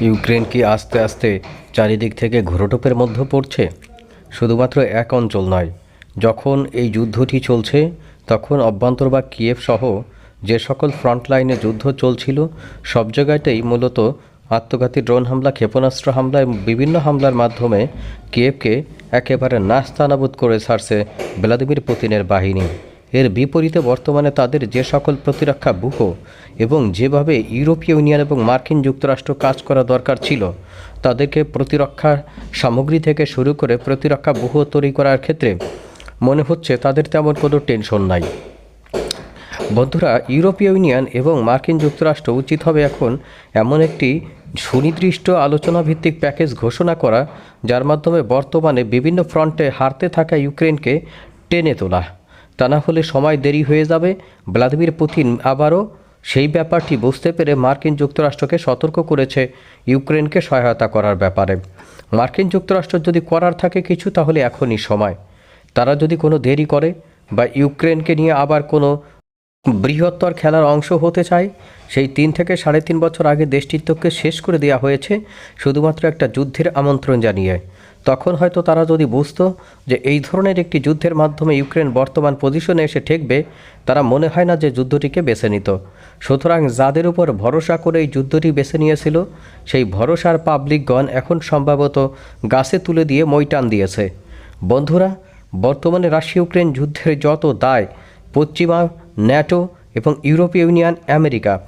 Ukraine কি আস্তে আস্তে চারিদিক থেকে ঘোরটোপের মধ্যে পড়ছে। শুধুমাত্র এক অঞ্চল নয়, যখন এই যুদ্ধটি চলছে, তখন অভ্যন্তর বা কিয়েভ সহ যে সকল ফ্রন্ট লাইনে যুদ্ধ চলছিল, সব জায়গাতেই মূলত আত্মঘাতী ড্রোন হামলা, ক্ষেপণাস্ত্র হামলা এবং বিভিন্ন হামলার মাধ্যমে কিয়েভকে একেবারে নাস্তানাবুদ করে ছাড়ছে ভ্লাদিমির পুতিনের বাহিনী। এর বিপরীতে বর্তমানে তাদের যে সকল প্রতিরক্ষা ব্যূহ এবং যেভাবে ইউরোপীয় ইউনিয়ন এবং মার্কিন যুক্তরাষ্ট্র কাজ করা দরকার ছিল, তাদেরকে প্রতিরক্ষা সামগ্রী থেকে শুরু করে প্রতিরক্ষা ব্যূহ তৈরি করার ক্ষেত্রে মনে হচ্ছে তাদের তেমন কোনো টেনশন নাই। বন্ধুরা, ইউরোপীয় ইউনিয়ন এবং মার্কিন যুক্তরাষ্ট্র উচিত হবে এখন এমন একটি সুনির্দিষ্ট আলোচনা ভিত্তিক প্যাকেজ ঘোষণা করা, যার মাধ্যমে বর্তমানে বিভিন্ন ফ্রন্টে হারতে থাকা ইউক্রেনকে টেনে তোলা। তা না হলে সময় দেরি হয়ে যাবে। ভ্লাদিমির পুতিন আবারও সেই ব্যাপারটি বুঝতে পেরে মার্কিন যুক্তরাষ্ট্রকে সতর্ক করেছে ইউক্রেনকে সহায়তা করার ব্যাপারে। মার্কিন যুক্তরাষ্ট্র যদি করার থাকে কিছু, তাহলে এখনই সময়। তারা যদি কোনো দেরি করে বা ইউক্রেনকে নিয়ে আবার কোনো বৃহত্তর খেলার অংশ হতে চায়। সেই তিন থেকে সাড়ে তিন বছর আগে দেশটিত্বকে শেষ করে দেওয়া হয়েছে শুধুমাত্র একটা যুদ্ধের আমন্ত্রণ জানিয়ে। তখন হয়তো তারা যদি বুঝত যে এই ধরনের একটি যুদ্ধের মাধ্যমে ইউক্রেন বর্তমান পজিশনে এসে ঠেকবে, তারা মনে হয় না যে যুদ্ধটিকে বেছে নিত। সুতরাং যাদের উপর ভরসা করে এই যুদ্ধটি বেছে নিয়েছিল, সেই ভরসার পাবলিকগণ এখন সম্ভবত গাছে তুলে দিয়ে মইটান দিয়েছে। বন্ধুরা, বর্তমানে রাশিয়া ইউক্রেন যুদ্ধের যত দায়, পশ্চিমা ন্যাটো এবং ইউরোপীয় ইউনিয়ন আমেরিকা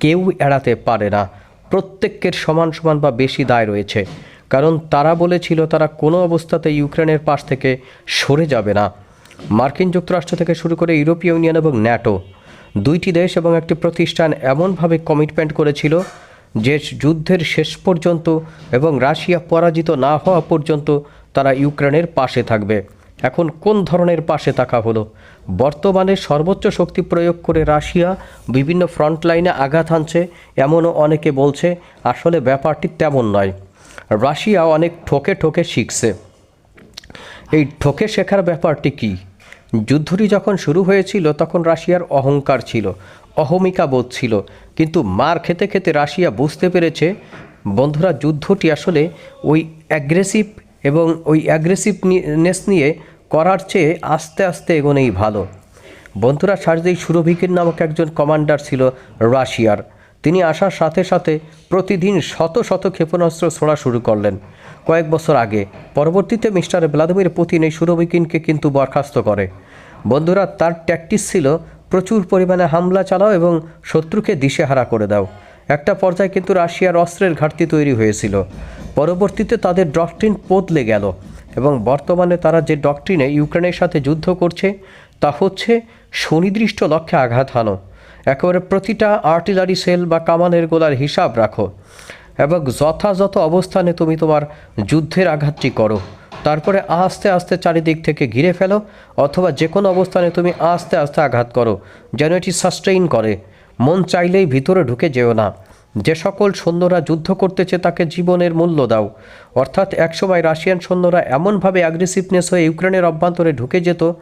কেউ এড়াতে পারে না। প্রত্যেকের সমান সমান বা বেশি দায় রয়েছে। কারণ তারা বলেছিল তারা কোনো অবস্থাতে ইউক্রেনের পাশ থেকে সরে যাবে না। মার্কিন যুক্তরাষ্ট্র থেকে শুরু করে ইউরোপীয় ইউনিয়ন এবং ন্যাটো দুইটি দেশ এবং একটি প্রতিষ্ঠান এমনভাবে কমিটমেন্ট করেছিল যে যুদ্ধের শেষ পর্যন্ত এবং রাশিয়া পরাজিত না হওয়া পর্যন্ত তারা ইউক্রেনের পাশে থাকবে। এখন কোন ধরনের পাশে থাকা হলো? বর্তমানে সর্বোচ্চ শক্তি প্রয়োগ করে রাশিয়া বিভিন্ন ফ্রন্ট লাইনে আঘাত হানছে, এমনও অনেকে বলছে আসলে ব্যাপারটি তেমন নয়। রাশিয়া অনেক ঠকে ঠকে শিখছে। এই ঠকে শেখার ব্যাপারটি কি? যুদ্ধটি যখন শুরু হয়েছিল তখন রাশিয়ার অহংকার ছিল অহমিকা বোধ ছিল, কিন্তু মার খেতে খেতে রাশিয়া বুঝতে পেরেছে, বন্ধুরা, যুদ্ধটি আসলে ওই অ্যাগ্রেসিভ এবং ওই অ্যাগ্রেসিভনেস নিয়ে করার চেয়ে আস্তে আস্তে এগোনেই ভালো। বন্ধুরা সার্জেই সুরভিকির নামক একজন কমান্ডার ছিল রাশিয়ার। তিনি আসার সাথে সাথে প্রতিদিন শত শত ক্ষেপণাস্ত্র ছোড়া শুরু করলেন। কয়েক বছর আগে। পরবর্তীতে মিস্টার ভ্লাদিমির পুতিন এই সুরভিকিনকে কিন্তু বরখাস্ত করে। বন্ধুরা, তার ট্যাকটিস ছিল, প্রচুর পরিমাণে হামলা চালাও এবং শত্রুকে দিশেহারা করে দাও। একটা পর্যায়ে কিন্তু রাশিয়ার অস্ত্রের ঘাটতি তৈরি হয়েছিল। পরবর্তীতে তাদের ডক্ট্রিন বদলে গেল। এবং বর্তমানে তারা যে ডক্ট্রিনে ইউক্রেনের সাথে যুদ্ধ করছে, তা হচ্ছে সুনির্দিষ্ট লক্ষ্যে আঘাত হানো। একেবারে প্রতিটা আর্টিলারি সেল বা কামানের গোলার হিসাব রাখো এবং যথাযথ অবস্থানে তুমি তোমার যুদ্ধের আঘাতটি করো। তারপরে আস্তে আস্তে চারিদিক থেকে ঘিরে ফেলো অথবা যে কোনো অবস্থানে তুমি আস্তে আস্তে আঘাত করো, যেন এটি সাস্টেইন করে। মন চাইলেই ভিতরে ঢুকে যেও না। যে সকল সৈন্যরা যুদ্ধ করতেছে তাকে জীবনের মূল্য দাও। অর্থাৎ একসময় রাশিয়ান সৈন্যরা এমনভাবে অ্যাগ্রেসিভনেস হয়ে ইউক্রেনের অভ্যন্তরে ঢুকে যেত,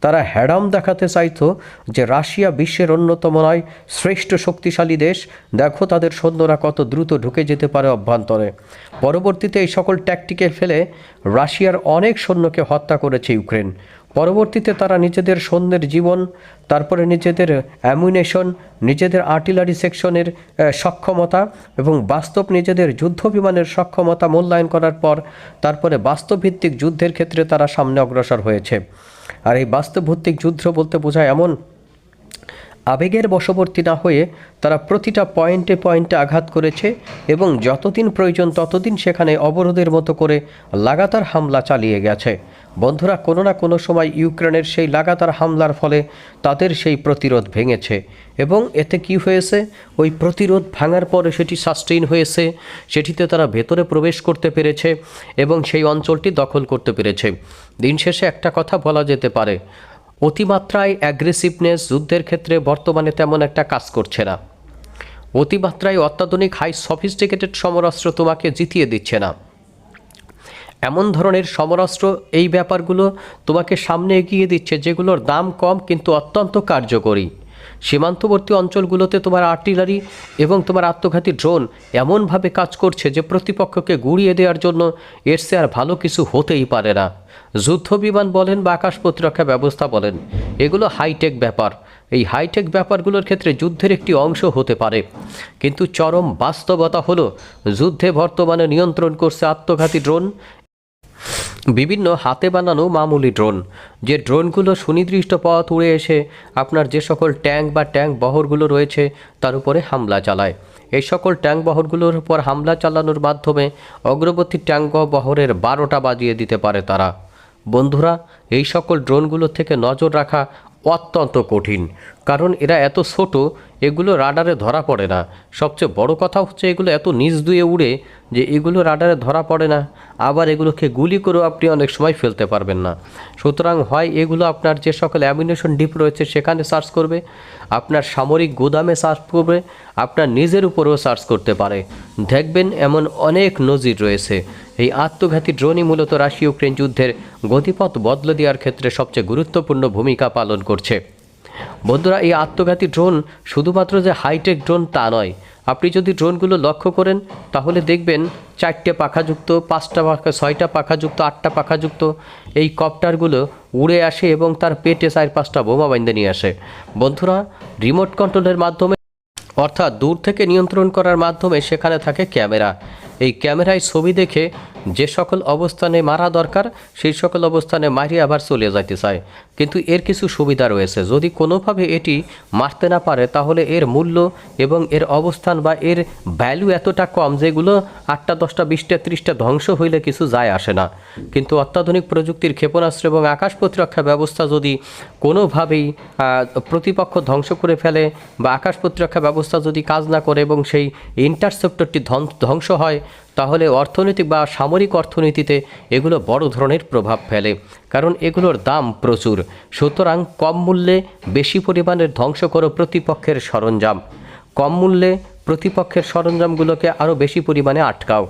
তারা হ্যাডাম দেখাতে চাইতো যে রাশিয়া বিশ্বের অন্যতম নয়, শ্রেষ্ঠ শক্তিশালী দেশ। দেখো তাদের সৈন্যরা কত দ্রুত ঢুকে যেতে পারে অভ্যন্তরে। পরবর্তীতে এই সকল ট্যাকটিকে ফেলে রাশিয়ার অনেক সৈন্যকে হত্যা করেছে ইউক্রেন। পরবর্তীতে তারা নিজেদের সৈন্যের জীবন, তারপরে নিজেদের অ্যামুনেশন নিজেদের আর্টিলারি সেকশনের সক্ষমতা এবং বাস্তব নিজেদের যুদ্ধ বিমানের সক্ষমতা মূল্যায়ন করার পর তারপরে বাস্তবভিত্তিক যুদ্ধের ক্ষেত্রে তারা সামনে অগ্রসর হয়েছে। আর এই বাস্তবভিত্তিক যুদ্ধ বলতে বোঝায় এমন আবেগের বশবর্তী না হয়ে তারা প্রতিটা পয়েন্টে পয়েন্টে আঘাত করেছে এবং যতদিন প্রয়োজন ততদিন সেখানে অবরোধের মতো করে লাগাতার হামলা চালিয়ে গেছে। বন্ধুরা, কোনো না কোনো সময় ইউক্রেনের সেই লাগাতার হামলার ফলে তাদের সেই প্রতিরোধ ভেঙেছে। এবং এতে কি হয়েছে? ওই প্রতিরোধ ভাঙার পরে সেটি সাস্টেইন হয়েছে, সেটিতে তারা ভেতরে প্রবেশ করতে পেরেছে এবং সেই অঞ্চলটি দখল করতে পেরেছে। দিন শেষে একটা কথা বলা যেতে পারে, অতিমাত্রায় অ্যাগ্রেসিভনেস যুদ্ধের ক্ষেত্রে বর্তমানে তেমন একটা কাজ করছে না। অতিমাত্রায় অত্যাধুনিক হাই সফিস্টিকেটেড সমরাস্ত্র তোমাকে জিতিয়ে দিচ্ছে না। এমন ধরনের সমরাস্ত্র এই ব্যাপারগুলো তোমাকে সামনে এগিয়ে দিচ্ছে, যেগুলোর দাম কম কিন্তু অত্যন্ত কার্যকরী। সীমান্তবর্তী অঞ্চলগুলোতে তোমার আর্টিলারি এবং তোমার আত্মঘাতী ড্রোন এমনভাবে কাজ করছে যে প্রতিপক্ষকে গুড়িয়ে দেওয়ার জন্য এর সে আর ভালো কিছু হতেই পারে না। যুদ্ধ বিমান বলেন বা আকাশ প্রতিরক্ষা ব্যবস্থা বলেন, এগুলো হাইটেক ব্যাপার। এই হাইটেক ব্যাপারগুলোর ক্ষেত্রে যুদ্ধের একটি অংশ হতে পারে। কিন্তু চরম বাস্তবতা হলো, যুদ্ধে বর্তমানে নিয়ন্ত্রণ করছে আত্মঘাতী ড্রোন বিভিন্ন হাতে বানানো মামুলি ড্রোন। যে ড্রোনগুলো সুনির্দিষ্ট পথ উড়ে এসে আপনার যে সকল ট্যাঙ্ক বা ট্যাঙ্ক বহরগুলো রয়েছে, তার উপরে হামলা চালায়। এই সকল ট্যাঙ্ক বহরগুলোর উপর হামলা চালানোর মাধ্যমে অগ্রবর্তী ট্যাঙ্ক বহরের বারোটা বাজিয়ে দিতে পারে তারা। বন্ধুরা, এই সকল ড্রোনগুলো থেকে নজর রাখা অত্যন্ত কঠিন। কারণ এরা এত ছোট, এগুলো রাডারে ধরা পড়ে না। সবচেয়ে বড় কথা হচ্ছে এগুলো এত নিচ দুয়ে উড়ে যে এগুলো রাডারে ধরা পড়ে না। আবার এগুলোকে গুলি করেও আপনি অনেক সময় ফেলতে পারবেন না। সুতরাং হয় এগুলো আপনার যে সকল অ্যামিনেশন ডিপ রয়েছে সেখানে সার্চ করবে, আপনার সামরিক গোদামে সার্চ করবে, আপনার নিজের উপরেও সার্চ করতে পারে। দেখবেন এমন অনেক নজির রয়েছে। এই আত্মঘাতী ড্রোনই মূলত রাশিয়া ইউক্রেন যুদ্ধের গতিপথ বদলে দেওয়ার ক্ষেত্রে সবচেয়ে গুরুত্বপূর্ণ ভূমিকা পালন করছে। বন্ধুরা, এই আত্মঘাতী ড্রোন শুধুমাত্র যে হাইটেক ড্রোন তা নয়। আপনি যদি ড্রোনগুলো লক্ষ্য করেন, তাহলে দেখবেন চারটে পাখাযুক্ত, পাঁচটা পাখা, ছয়টা পাখাযুক্ত, আটটা পাখাযুক্ত এই কপ্টারগুলো উড়ে আসে এবং তার পেটে চার পাঁচটা বোমা বাইন্দে নিয়ে আসে। বন্ধুরা রিমোট কন্ট্রোলের মাধ্যমে অর্থাৎ দূর থেকে নিয়ন্ত্রণ করার মাধ্যমে সেখানে থাকে ক্যামেরা। এই ক্যামেরায় ছবি দেখে যে সকল অবস্থানে মারা দরকার, সেই সকল অবস্থানে মারিয়ে আবার চলে যাইতে চায়। কিন্তু এর কিছু সুবিধা রয়েছে। যদি কোনোভাবে এটি মারতে না পারে, তাহলে এর মূল্য এবং এর অবস্থান বা এর ভ্যালু এতটা কম যেগুলো আটটা, দশটা, বিশটা, ত্রিশটা ধ্বংস হইলে কিছু যায় আসে না। কিন্তু অত্যাধুনিক প্রযুক্তির ক্ষেপণাস্ত্র এবং আকাশ প্রতিরক্ষা ব্যবস্থা যদি কোনোভাবেই প্রতিপক্ষ ধ্বংস করে ফেলে বা আকাশ প্রতিরক্ষা ব্যবস্থা যদি কাজ না করে এবং সেই ইন্টারসেপ্টরটি ধ্বং- ধ্বংস হয় তাহলে অর্থনৈতিক বা সামরিক অর্থনীতিতে এগুলো বড় ধরনের প্রভাব ফেলে, কারণ এগুলোর দাম প্রচুর। সুতরাং কম মূল্যে বেশি পরিমাণের ধ্বংস করো প্রতিপক্ষের সরঞ্জাম। কম মূল্যে প্রতিপক্ষের সরঞ্জামগুলোকে আরও বেশি পরিমাণে আটকাও।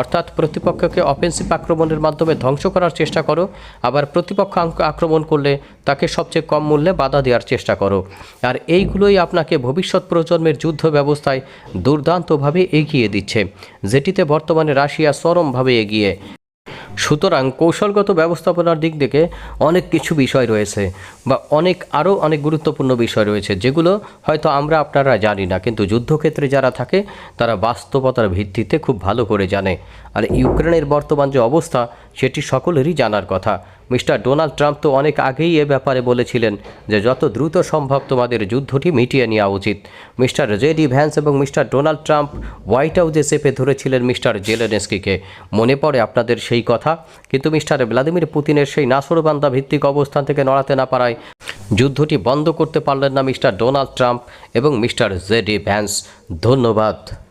অর্থাৎ প্রতিপক্ষকে অফেন্সিভ আক্রমণের মাধ্যমে ধ্বংস করার চেষ্টা করো, আবার প্রতিপক্ষ আক্রমণ করলে তাকে সবচেয়ে কম মূল্যে বাধা দেওয়ার চেষ্টা করো। আর এইগুলোই আপনাকে ভবিষ্যৎ প্রজন্মের যুদ্ধ ব্যবস্থায় দুর্দান্তভাবে এগিয়ে দিচ্ছে, যেটিতে বর্তমানে রাশিয়া চরমভাবে এগিয়ে সুতরাং কৌশলগত ব্যবস্থাপনার দিক থেকে অনেক কিছু বিষয় রয়েছে বা অনেক, আরও অনেক গুরুত্বপূর্ণ বিষয় রয়েছে যেগুলো হয়তো আমরা আপনারা জানি না। কিন্তু যুদ্ধক্ষেত্রে যারা থাকে, তারা বাস্তবতার ভিত্তিতে খুব ভালো করে জানে। আর ইউক্রেনের বর্তমান যে অবস্থা, সেটি সকলেরই জানার কথা। মিস্টার ডোনাল্ড ট্রাম্প তো অনেক আগেই এ ব্যাপারে বলেছিলেন যে যত দ্রুত সম্ভব তোমাদের যুদ্ধটি মিটিয়ে নেওয়া উচিত। মিস্টার জেডি ভ্যান্স এবং মিস্টার ডোনাল্ড ট্রাম্প হোয়াইট হাউসে চেপে ধরেছিলেন মিস্টার জেলেনেস্কিকে। মনে পড়ে আপনাদের সেই কথা? কিন্তু মিস্টার ভ্লাদিমির পুতিনের সেই নাসরবান্দা ভিত্তিক অবস্থান থেকে নড়াতে না পারায় যুদ্ধটি বন্ধ করতে পারলেন না মিস্টার ডোনাল্ড ট্রাম্প এবং মিস্টার জেডি ভ্যান্স। ধন্যবাদ।